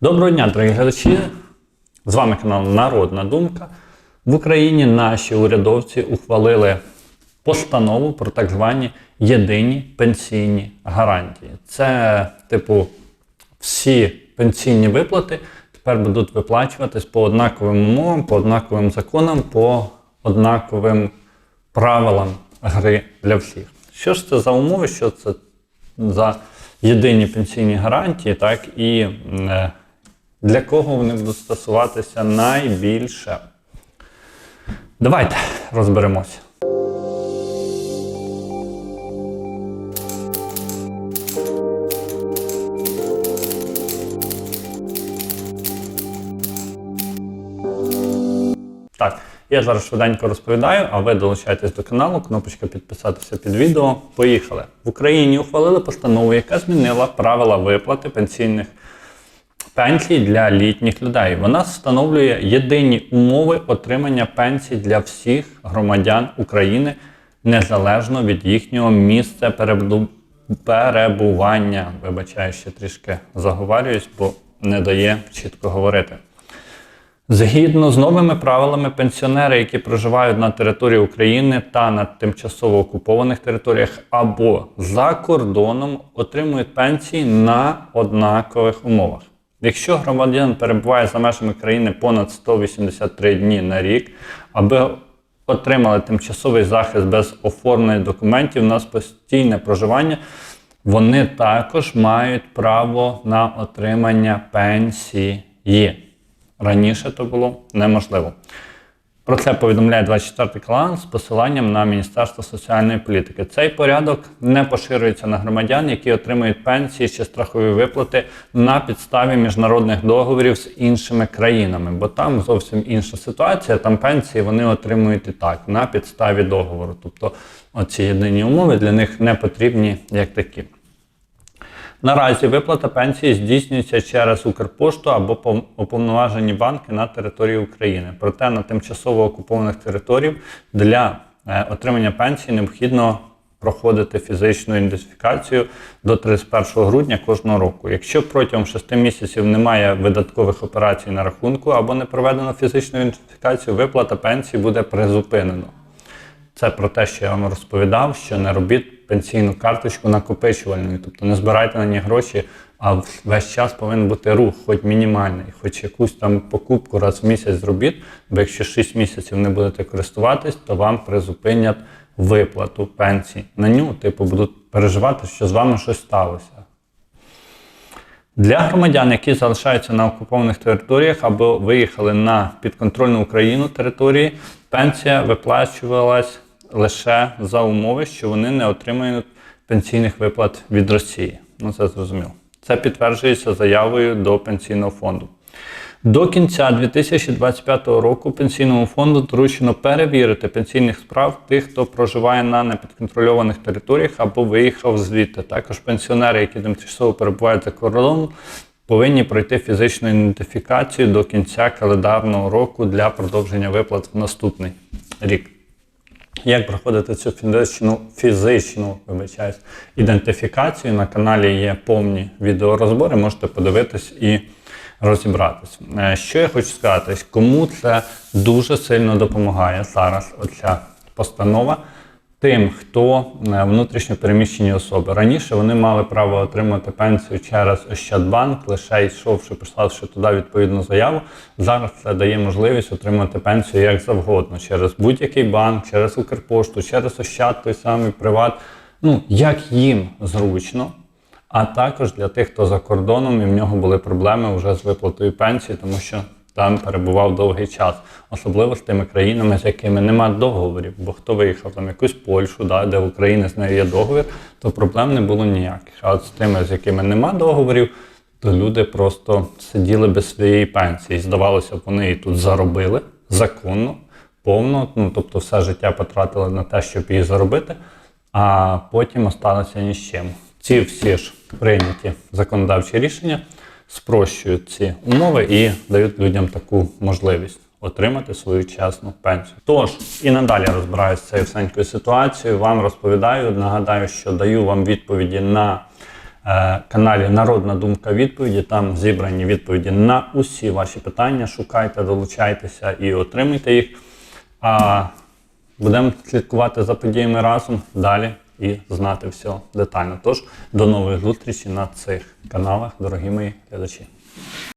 Доброго дня, дорогі глядачі! З вами канал Народна Думка. В Україні наші урядовці ухвалили постанову про так звані єдині пенсійні гарантії. Це, типу, всі пенсійні виплати тепер будуть виплачуватись по однаковим умовам, по однаковим законам, по однаковим правилам гри для всіх. Що ж це за умови? Що це за єдині пенсійні гарантії, так і е, для кого вони будуть стосуватися найбільше? Давайте розберемося. Так, я зараз швиденько розповідаю, а ви долучайтесь до каналу, кнопочка підписатися під відео. Поїхали. В Україні ухвалили постанову, яка змінила правила виплати пенсійних пенсій для літніх людей. Вона встановлює єдині умови отримання пенсій для всіх громадян України незалежно від їхнього місця перебування. Вибачаю, ще трішки заговарююсь, бо не дає чітко говорити. Згідно з новими правилами, пенсіонери, які проживають на території України та на тимчасово окупованих територіях або за кордоном, отримують пенсії на однакових умовах. Якщо громадянин перебуває за межами країни понад 183 дні на рік, аби отримали тимчасовий захист без оформлення документів на постійне проживання, вони також мають право на отримання пенсії. Раніше то було неможливо. Про це повідомляє 24 канал з посиланням на Міністерство соціальної політики. Цей порядок не поширюється на громадян, які отримують пенсії чи страхові виплати на підставі міжнародних договорів з іншими країнами, бо там зовсім інша ситуація. Там пенсії вони отримують і так на підставі договору. Тобто оці єдині умови для них не потрібні як такі. Наразі виплата пенсії здійснюється через Укрпошту або пов- уповноважені банки на території України. Проте на тимчасово окупованих територіях для е, отримання пенсії необхідно проходити фізичну ідентифікацію до 31 грудня кожного року. Якщо протягом 6 місяців немає видаткових операцій на рахунку або не проведено фізичну ідентифікацію, виплата пенсії буде призупинено. Це про те, що я вам розповідав, що не робіть пенсійну карточку накопичувальною, тобто не збирайте на ній гроші, а весь час повинен бути рух, хоч мінімальний, хоч якусь там покупку раз в місяць зробіть, бо якщо 6 місяців не будете користуватись, то вам призупинять виплату пенсії. На ню, типу, будуть переживати, що з вами щось сталося. Для громадян, які залишаються на окупованих територіях або виїхали на підконтрольну Україну території, пенсія виплачувалась лише за умови, що вони не отримують пенсійних виплат від Росії. Ну це зрозуміло. Це підтверджується заявою до пенсійного фонду. До кінця 2025 року пенсійному фонду доручено перевірити пенсійних справ тих, хто проживає на непідконтрольованих територіях або виїхав звідти. Також пенсіонери, які тимчасово перебувають за кордоном, повинні пройти фізичну ідентифікацію до кінця календарного року для продовження виплат в наступний рік. Як проходити цю фізичну, фізичну вибачаюсь, ідентифікацію? На каналі є повні відеорозбори, можете подивитись і розібратись. Е, Що я хочу сказати, кому це дуже сильно допомагає зараз, оця постанова. Тим, хто е, внутрішньо переміщені особи. Раніше вони мали право отримати пенсію через Ощадбанк, лише йшовши, приславши туди відповідну заяву. Зараз це дає можливість отримати пенсію як завгодно через будь-який банк, через Укрпошту, через Ощад, той самий Приват. Ну, як їм зручно. А також для тих, хто за кордоном і в нього були проблеми вже з виплатою пенсії, тому що там перебував довгий час, особливо з тими країнами, з якими нема договорів. Бо хто виїхав там якусь Польщу, да, де в Україні з нею є договір, то проблем не було ніяких. А от з тими, з якими нема договорів, то люди просто сиділи без своєї пенсії. Здавалося б, вони і тут заробили законно, повно, ну тобто все життя потратили на те, щоб її заробити, а потім осталося ні з чим. Ці всі ж прийняті законодавчі рішення спрощують ці умови і дають людям таку можливість отримати свою чесну пенсію. Тож і надалі розбираюся з цією всенькою ситуацією. Вам розповідаю, нагадаю, що даю вам відповіді на е, каналі Народна думка відповіді. Там зібрані відповіді на усі ваші питання. Шукайте, долучайтеся і отримуйте їх. А будемо слідкувати за подіями разом далі і знати все детально. Тож до нових зустрічей на цих каналах, дорогі мої глядачі.